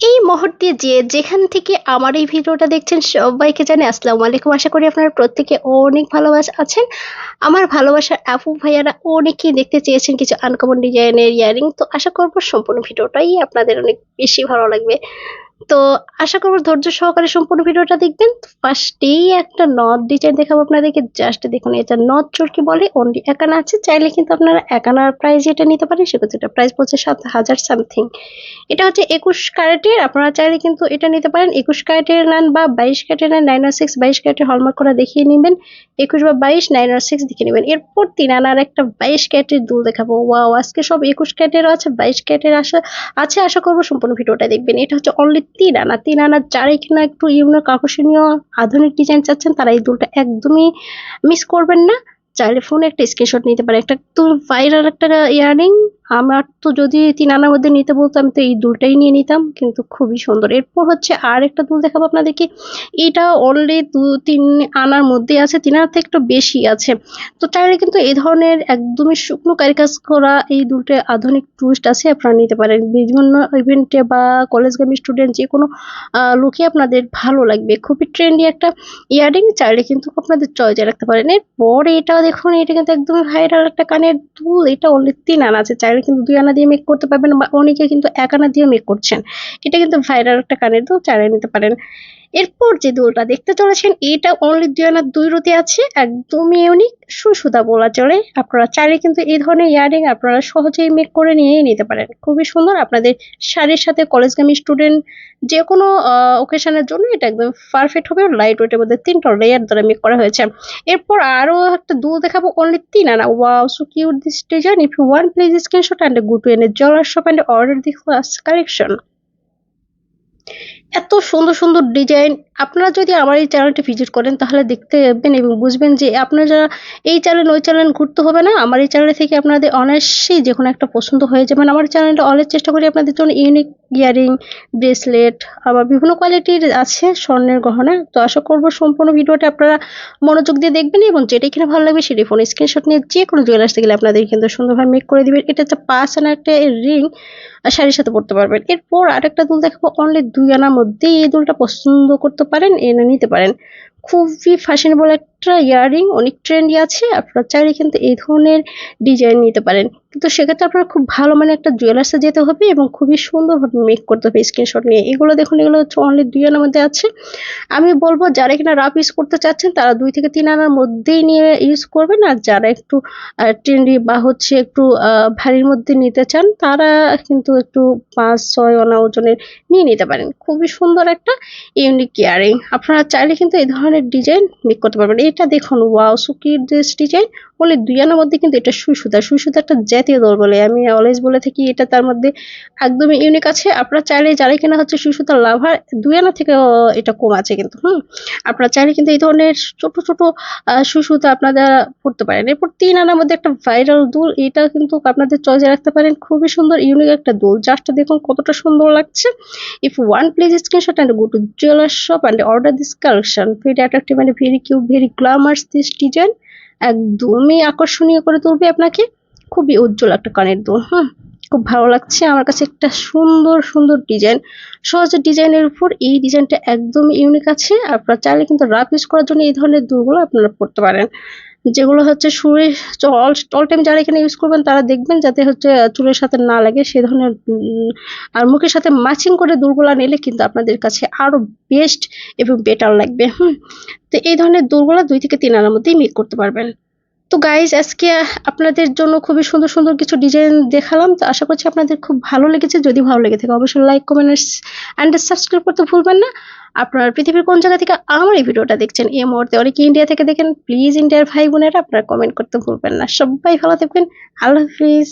এই মুহূর্তে যে যেখান থেকে আমার এই ভিডিওটা দেখছেন সবাইকে জানে আসসালামু আলাইকুম। আশা করি আপনারা প্রত্যেকে অনেক ভালোবাসা আছেন। আমার ভালোবাসার আপু ভাইয়ারা অনেকেই দেখতে চেয়েছেন কিছু আনকমন ডিজাইনের ইয়ারিং তো আশা করব সম্পূর্ণ ভিডিওটাই আপনাদের অনেক বেশি ভালো লাগবে। তো আশা করব ধৈর্য সহকারে সম্পূর্ণ ভিডিওটা দেখবেন। ফার্স্টেই একটা নথ ডিজাইন দেখাবো আপনাদেরকে। জাস্ট দেখুন, এটা নথ চোরকি বলে অনলি একানা আছে। চাইলে কিন্তু আপনারা একানার প্রাইস এটা নিতে পারেন সেক্ষেত্রে এটা প্রাইস পড়ছে সাত হাজার সামথিং এটা হচ্ছে একুশ ক্যারেটের আপনারা চাইলে কিন্তু এটা নিতে পারেন। একুশ ক্যারেটের নেন বা বাইশ ক্যারেটের নেন নাইন আর সিক্স বাইশ ক্যারেটের হলমার্ক করা দেখিয়ে নেবেন। একুশ বা বাইশ নাইন আর সিক্স দেখে নেবেন। এরপর তিন আনার একটা বাইশ ক্যারেটের দুল দেখাবো। ওয়াও, আজকে সব একুশ ক্যারেটেরও আছে, বাইশ ক্যারেটের আসা আছে। আশা করব সম্পূর্ণ ভিডিওটা দেখবেন। এটা হচ্ছে অনলি তিন আনা। তিন আনার যারা কিনা একটু ইউনিক আকর্ষণীয়, আধুনিক ডিজাইন চাচ্ছেন, তারা এই দুলটা একদমই মিস করবেন না। চাইলে ফোনে একটা স্ক্রিনশট নিতে পারে। একটা তো ভাইরাল একটা ইয়ারিং আমার তো যদি তিন আনার মধ্যে নিতে বলতাম তো এই দুলটাই নিয়ে নিতাম, কিন্তু খুবই সুন্দর। এরপর হচ্ছে আর একটা দুল দেখাবো আপনাদেরকে। এটা অনলি দু, তিন আনার মধ্যে আছে, তিন আনার থেকে একটু বেশি আছে। তো চাইলে কিন্তু এই ধরনের একদমই শুকনো কারিকাজ করা এই দুলটা আধুনিক টুরিস্ট আছে, আপনারা নিতে পারেন। বিভিন্ন ইভেন্টে বা কলেজ কলেজগামী স্টুডেন্ট যে কোনো লুকে আপনাদের ভালো লাগবে। খুবই ট্রেন্ডি একটা ইয়ারিং চাইলে কিন্তু আপনাদের চয়েজে রাখতে পারেন। এরপর এটা দেখুন, এটা কিন্তু একদমই ভাইরাল একটা কানের দুল। এটা অনলি তিন আনা আছে, চাইলে কিন্তু দুই আনা দিয়ে মেক করতে পারবেন বা অনেকে কিন্তু এক আনা দিয়ে মেক করছেন। এটা কিন্তু ভাইরাল একটা কানের দুল, চালিয়ে নিতে পারেন। এরপর যে দুলটা দেখতে চলেছেন, এটা অনলি দুই আনার দুই রুতে আছে, একদমই ইউনিক সুসুদা বলা চলে। আপনারা চাইলে কিন্তু এই ধরনের ইয়ারিং আপনারা সহজেই মেক করে নিয়েই নিতে পারেন। খুবই সুন্দর, আপনাদের শাড়ির সাথে কলেজগামী স্টুডেন্ট যে কোনো ওকেশনের জন্য এটা একদম পারফেক্ট হবে। লাইট ওয়েটের মধ্যে তিনটা লেয়ার দ্বারা মেক করা হয়েছে। এরপর আরও একটা দুল দেখাবো অনলি তিন আনা wow so cute this design if you want please screenshot and go to jeweller shop and order the first collection এত সুন্দর সুন্দর ডিজাইন আপনারা যদি আমার এই চ্যানেলটি ভিজিট করেন, তাহলে দেখতে পাবেন এবং বুঝবেন যে আপনারা এই চ্যানেল ওই চ্যানেল ঘুরতে হবে না। আমার এই চ্যানেল থেকে আপনাদের অনায়াসেই যে কোনো একটা পছন্দ হয়ে যাবেন আমার চ্যানেলটা অনেক চেষ্টা করি আপনাদের জন্য ইউনিক ইয়ারিং ব্রেসলেট আবার বিভিন্ন কোয়ালিটির আছে স্বর্ণের গহনা। তো আশা করব সম্পূর্ণ ভিডিওটা আপনারা মনোযোগ দিয়ে দেখবেন এবং যেটা এখানে ভালো লাগবে সেটি ফোন স্ক্রিনশট নিয়ে যে কোনো জুয়েলার্স গেলে আপনাদের কিন্তু সুন্দরভাবে মেক করে দিবেন। এটা হচ্ছে পাঁচ আনা একটা রিং শাড়ির সাথে পরতে পারবেন। এরপর আরেকটা দুল দেখাবো। অনলি দুই আনার মধ্যেই এই দলটা পছন্দ করতে পারেন এনে নিতে পারেন। খুবই ফ্যাশনেবল একটা ইয়াররিং, অনেক ট্রেন্ডি আছে, আপনারা চাইলে কিন্তু এই ধরনের ডিজাইন নিতে পারেন। কিন্তু সেক্ষেত্রে আপনার খুব ভালো মানে একটা জুয়েলার্সে যেতে হবে এবং খুবই সুন্দরভাবে মেক করতে হবে স্ক্রিনশট নিয়ে। এগুলো দেখুন, এগুলো হচ্ছে অনলি দুই আনার মধ্যে আছে। আমি বলব, যারা এখানে রাফ ইউজ করতে চাচ্ছেন, তারা দুই থেকে তিন আনার মধ্যেই নিয়ে ইউজ করবেন। আর যারা একটু ট্রেন্ডি বা হচ্ছে একটু ভারীর মধ্যে নিতে চান, তারা কিন্তু একটু পাঁচ, ছয় আনা ওজনের নিয়ে নিতে পারেন। খুবই সুন্দর একটা ইউনিক ইয়ারিং আপনারা চাইলে কিন্তু এই ধরনের ডিজাইন মেক করতে পারবেন। এটা দেখুন ওয়াও সুকির ড্রেস ডিজাইন বলে দুই আনার মধ্যে কিন্তু এটা সুই সুতা সুই সুতা একটা জাতীয় দল বলে। আমি অলওয়েজ বলে থাকি, এটা তার মধ্যে একদমই ইউনিক আছে। আপনারা চাইলে যারা কিনা হচ্ছে সুই লাভার দুই আনা থেকে এটা কম আছে কিন্তু, হুম? আপনারা চাইলে কিন্তু এই ধরনের ছোট ছোট সুই সুতা আপনারা পড়তে পারেন। এরপর তিন আনার মধ্যে একটা ভাইরাল দুল, এটা কিন্তু আপনাদের চয়েসে রাখতে পারেন। খুবই সুন্দর ইউনিক একটা দুল। জাস্ট দেখুন কতটা সুন্দর লাগছে। If want please screenshot and go to jeweller shop and order this collection very attractive and very cute very glamorous this design একদমই আকর্ষণীয় করে তুলবে আপনাকে। খুবই উজ্জ্বল একটা কানের দুল, হুম। খুব ভালো লাগছে। আমার কাছে একটা সুন্দর সুন্দর ডিজাইন। সহজ ডিজাইনের উপর এই ডিজাইনটা একদম ইউনিক আছে। আপনারা চাইলে কিন্তু রাফ ইউজ করার জন্য এই ধরনের দুলগুলো আপনারা পড়তে পারেন। যেগুলো হচ্ছে সুরে অল অল টাইম যারা এখানে ইউজ করবেন, তারা দেখবেন যাতে হচ্ছে চুলের সাথে না লাগে, সে ধরনের আর মুখের সাথে ম্যাচিং করে দুলগুলা নিলে কিন্তু আপনাদের কাছে আরও বেস্ট এবং বেটার লাগবে, হুম। তো এই ধরনের দুলগুলা দুই থেকে তিন আনার মধ্যেই মেক করতে পারবেন। তো গাইজ আজকে আপনাদের জন্য খুবই সুন্দর সুন্দর কিছু ডিজাইন দেখালাম। তো আশা করছি আপনাদের খুব ভালো লেগেছে। যদি ভালো লেগে থাকে, অবশ্যই লাইক কমেন্ট অ্যান্ড সাবস্ক্রাইব করতে ভুলবেন না। আপনার পৃথিবীর কোন জায়গা থেকে আমার এই ভিডিওটা দেখছেন, এই মুহূর্তে অনেকে ইন্ডিয়া থেকে দেখেন প্লিজ ইন্ডিয়ার ভাই বোনেরা আপনারা কমেন্ট করতে ভুলবেন না। সবাই ভালো থাকবেন। আল্লাহ হাফিজ।